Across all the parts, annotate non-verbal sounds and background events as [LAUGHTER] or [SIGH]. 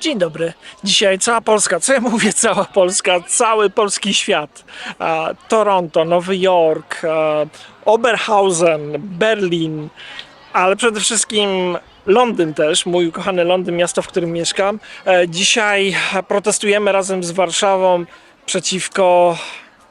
Dzień dobry. Dzisiaj cała Polska, co ja mówię cała Polska, cały polski świat. E, Toronto, Nowy Jork, e, Oberhausen, Berlin, ale przede wszystkim Londyn też, mój ukochany Londyn, miasto, w którym mieszkam. E, dzisiaj protestujemy razem z Warszawą przeciwko,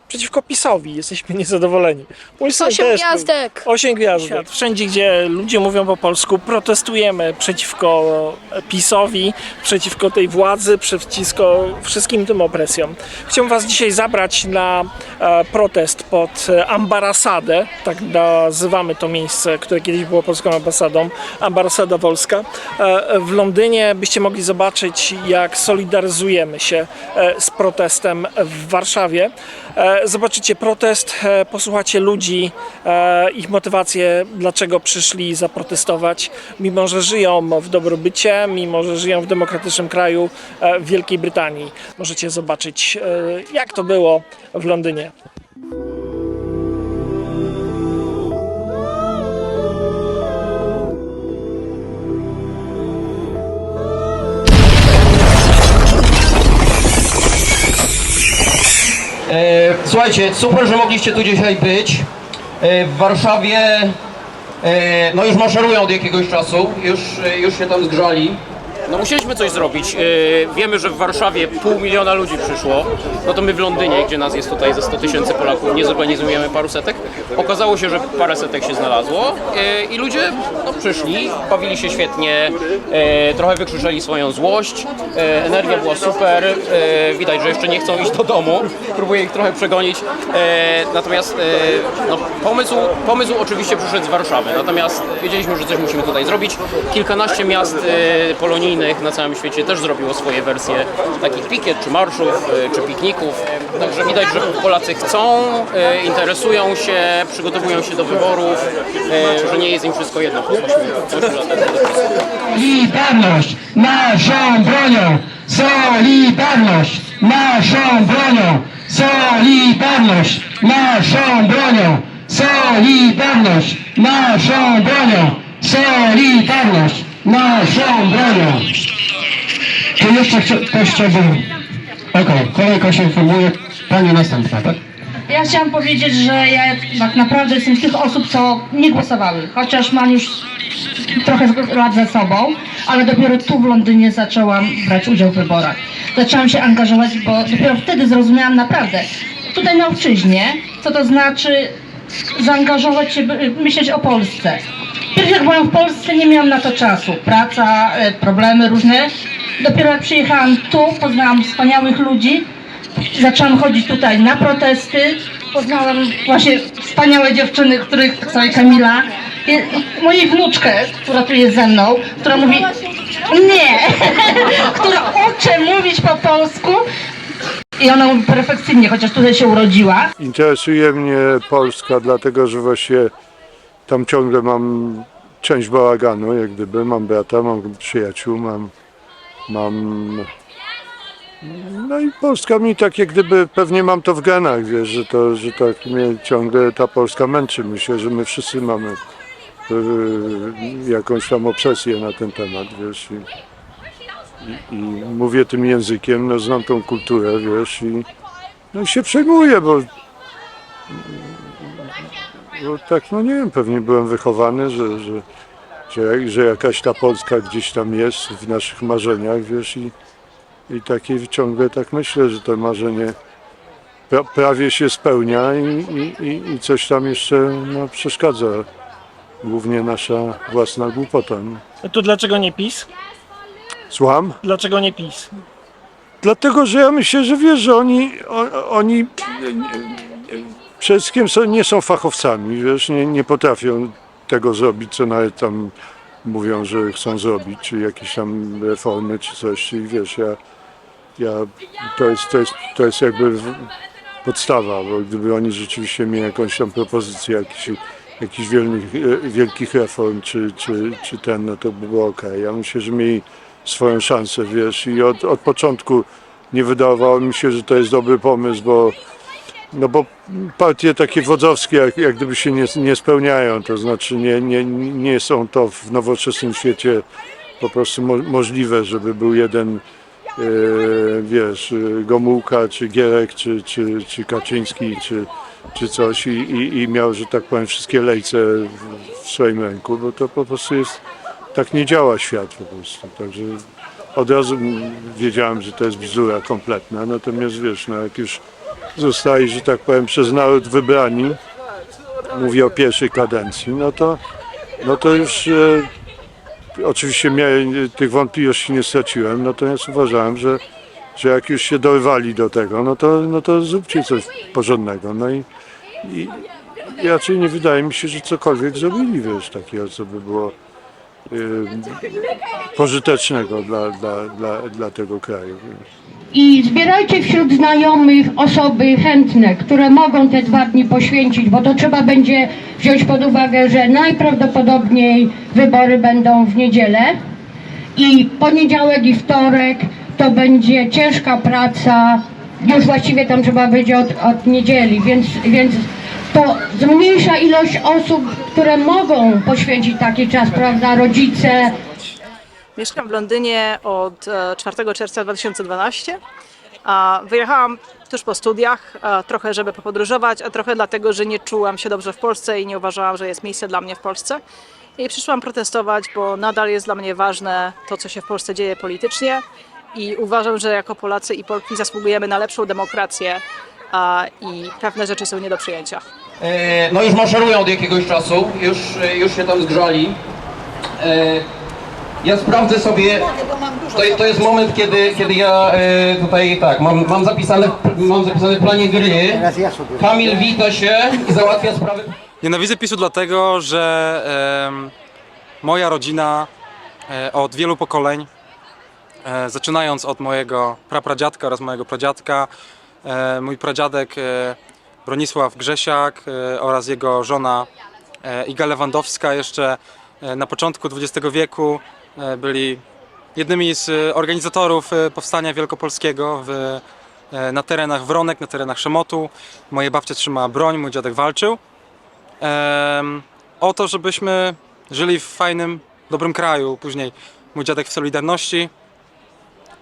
przeciwko PiSowi. Jesteśmy [LAUGHS] niezadowoleni. Mój syn Osiem też- gwiazdek. Osiem gwiazdek. Wszędzie, gdzie ludzie mówią po polsku, protestujemy przeciwko PiSowi, przeciwko tej władzy, przeciwko wszystkim tym opresjom. Chciałbym Was dzisiaj zabrać na e, protest pod e, ambarasadę, tak nazywamy to miejsce, które kiedyś było polską ambasadą, ambasada Wolska. E, w Londynie byście mogli zobaczyć, jak solidaryzujemy się e, z protestem w Warszawie. E, Zobaczycie protest, e, posłuchacie ludzi, e, ich motywację, dlaczego przyszli zaprotestować, mimo że żyją w dobrobycie, mimo że żyją w demokratycznym kraju e, w Wielkiej Brytanii. Możecie zobaczyć, e, jak to było w Londynie. Słuchajcie, super, że mogliście tu dzisiaj być. E, W Warszawie e, no już maszerują od jakiegoś czasu, już, e, już się tam zgrzali. No musieliśmy coś zrobić. Yy, wiemy, że w Warszawie pół miliona ludzi przyszło. No to my w Londynie, gdzie nas jest tutaj ze 100 tysięcy Polaków, nie zorganizujemy paru setek. Okazało się, że parę setek się znalazło yy, i ludzie no, przyszli, bawili się świetnie, yy, trochę wykrzyczeli swoją złość, yy, energia była super, yy, widać, że jeszcze nie chcą iść do domu, próbuję ich trochę przegonić. Yy, natomiast yy, no, pomysł, pomysł oczywiście przyszedł z Warszawy, natomiast wiedzieliśmy, że coś musimy tutaj zrobić. Kilkanaście miast yy, polonijnych na całym świecie też zrobiło swoje wersje takich pikiet, czy marszów, y, czy pikników. Także widać, że Polacy chcą, y, interesują się, przygotowują się do wyborów, y, że nie jest im wszystko jedno. Solidarność naszą bronią! Solidarność naszą bronią! Solidarność naszą bronią! Solidarność naszą bronią! Solidarność naszą bronią! Czy jeszcze chcia, ktoś chciałby... Okej, kolejka się informuje. Pani następna, tak? Ja chciałam powiedzieć, że ja tak naprawdę jestem z tych osób, co nie głosowały, chociaż mam już trochę lat za sobą, ale dopiero tu w Londynie zaczęłam brać udział w wyborach. Zaczęłam się angażować, bo dopiero wtedy zrozumiałam naprawdę, tutaj na obczyźnie, co to znaczy zaangażować się, myśleć o Polsce. Pierwszy jak byłam w Polsce, nie miałam na to czasu. Praca, e, problemy różne. Dopiero jak przyjechałam tu, poznałam wspaniałych ludzi, zaczęłam chodzić tutaj na protesty. Poznałam właśnie wspaniałe dziewczyny, których, tak sobie Kamila, je- mojej wnuczkę, która tu jest ze mną, która mówi, nie, [LAUGHS] która uczy mówić po polsku i ona mówi perfekcyjnie, chociaż tutaj się urodziła. Interesuje mnie Polska, dlatego że właśnie tam ciągle mam część bałaganu, jak gdyby. Mam brata, mam przyjaciół, mam. mam... No i Polska mi tak jak gdyby pewnie mam to w genach, wiesz, że to, że tak mnie ciągle ta Polska męczy. Myślę, że my wszyscy mamy yy, jakąś tam obsesję na ten temat, wiesz. I, i, i mówię tym językiem, no znam tą kulturę, wiesz, i no i się przejmuję, bo bo tak, no nie wiem, pewnie byłem wychowany, że, że, że, że jakaś ta Polska gdzieś tam jest w naszych marzeniach, wiesz, i, i takie ciągle tak myślę, że to marzenie pra, prawie się spełnia i, i, i, i coś tam jeszcze no, przeszkadza. Głównie nasza własna głupota. No. To dlaczego nie PiS? Słucham? Dlaczego nie PiS? Dlatego, że ja myślę, że wiesz, że oni, o, oni przede wszystkim są, nie są fachowcami, wiesz, nie, nie potrafią tego zrobić, co nawet tam mówią, że chcą zrobić, czy jakieś tam reformy, czy coś, i wiesz, ja, ja to, jest, to, jest, to jest jakby podstawa, bo gdyby oni rzeczywiście mieli jakąś tam propozycję jakichś, jakichś wielkich, wielkich reform, czy, czy, czy ten, no to by było ok. Ja myślę, że mieli swoją szansę, wiesz, i od, od początku nie wydawało mi się, że to jest dobry pomysł, bo no bo partie takie wodzowskie jak, jak gdyby się nie, nie spełniają, to znaczy nie, nie, nie są to w nowoczesnym świecie po prostu mo, możliwe, żeby był jeden wiesz, e, Gomułka, czy Gierek, czy, czy, czy Kaczyński, czy, czy coś i, i, i miał, że tak powiem, wszystkie lejce w, w swoim ręku, bo to po prostu jest, tak nie działa świat po prostu, także od razu wiedziałem, że to jest bzdura kompletna, natomiast wiesz, no jak już zostali, że tak powiem, przez naród wybrani, mówię o pierwszej kadencji, no to, no to już e, oczywiście miałem, tych wątpliwości nie straciłem, natomiast uważałem, że, że jak już się dorwali do tego, no to, no to zróbcie coś porządnego. No i, i, i raczej nie wydaje mi się, że cokolwiek zrobili, wiesz, takiego, co by było e, pożytecznego dla, dla, dla, dla tego kraju. I zbierajcie wśród znajomych osoby chętne, które mogą te dwa dni poświęcić, bo to trzeba będzie wziąć pod uwagę, że najprawdopodobniej wybory będą w niedzielę i poniedziałek i wtorek to będzie ciężka praca, już właściwie tam trzeba być od, od niedzieli, więc, więc to zmniejsza ilość osób, które mogą poświęcić taki czas, prawda, rodzice, Mieszkam w Londynie od e, 4 czerwca 2012. A Wyjechałam tuż po studiach, e, trochę żeby popodróżować, a trochę dlatego, że nie czułam się dobrze w Polsce i nie uważałam, że jest miejsce dla mnie w Polsce. I przyszłam protestować, bo nadal jest dla mnie ważne to, co się w Polsce dzieje politycznie i uważam, że jako Polacy i Polki zasługujemy na lepszą demokrację i pewne rzeczy są nie do przyjęcia. E, No już maszerują od jakiegoś czasu, już, e, już się tam zgrzali. E, Ja sprawdzę sobie, to, to jest moment, kiedy, kiedy ja e, tutaj tak, mam, mam, zapisane, mam zapisane w planie gry. Kamil wita się i załatwia sprawę. Nienawidzę PiSu dlatego, że em, moja rodzina e, od wielu pokoleń, e, zaczynając od mojego prapradziadka oraz mojego pradziadka, e, mój pradziadek e, Bronisław Grzesiak e, oraz jego żona e, Iga Lewandowska jeszcze e, na początku XX wieku byli jednymi z organizatorów powstania wielkopolskiego w, na terenach Wronek, na terenach Szemotu. Moja babcia trzymała broń, mój dziadek walczył o to, żebyśmy żyli w fajnym, dobrym kraju. Później mój dziadek w Solidarności.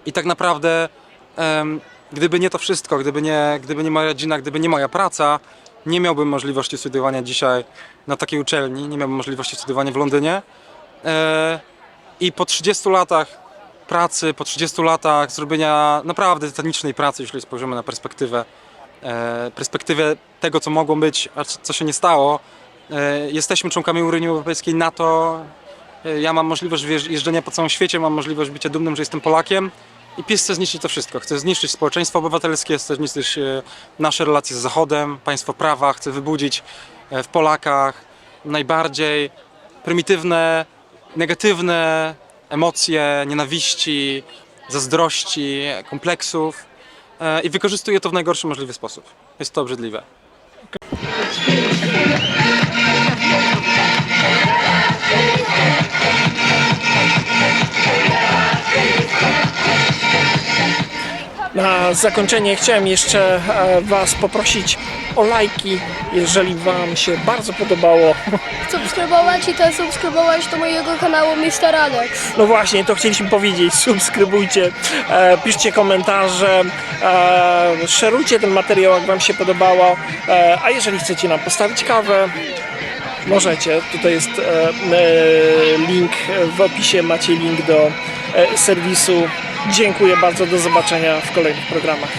I tak naprawdę, gdyby nie to wszystko, gdyby nie, gdyby nie moja rodzina, gdyby nie moja praca, nie miałbym możliwości studiowania dzisiaj na takiej uczelni, nie miałbym możliwości studiowania w Londynie. E, I po 30 latach pracy, po 30 latach zrobienia naprawdę tytanicznej pracy, jeśli spojrzymy na perspektywę, e, perspektywę tego, co mogło być, a co się nie stało. E, Jesteśmy członkami Unii Europejskiej, NATO. Ja mam możliwość jeżdżenia po całym świecie, mam możliwość bycia dumnym, że jestem Polakiem. I PiS chce zniszczyć to wszystko. Chce zniszczyć społeczeństwo obywatelskie, chce zniszczyć e, nasze relacje z Zachodem, państwo prawa, chce wybudzić e, w Polakach najbardziej prymitywne, negatywne emocje nienawiści, zazdrości, kompleksów e, i wykorzystuje to w najgorszy możliwy sposób. Jest to obrzydliwe. Na zakończenie chciałem jeszcze e, Was poprosić o lajki, jeżeli Wam się bardzo podobało. subskrybować i też subskrybować do mojego kanału Mr. Alex. No właśnie, to chcieliśmy powiedzieć. Subskrybujcie, e, piszcie komentarze, e, szerujcie ten materiał, jak Wam się podobało. E, a jeżeli chcecie nam postawić kawę, możecie. Tutaj jest e, e, link w opisie, macie link do e, serwisu. Dziękuję bardzo, do zobaczenia w kolejnych programach.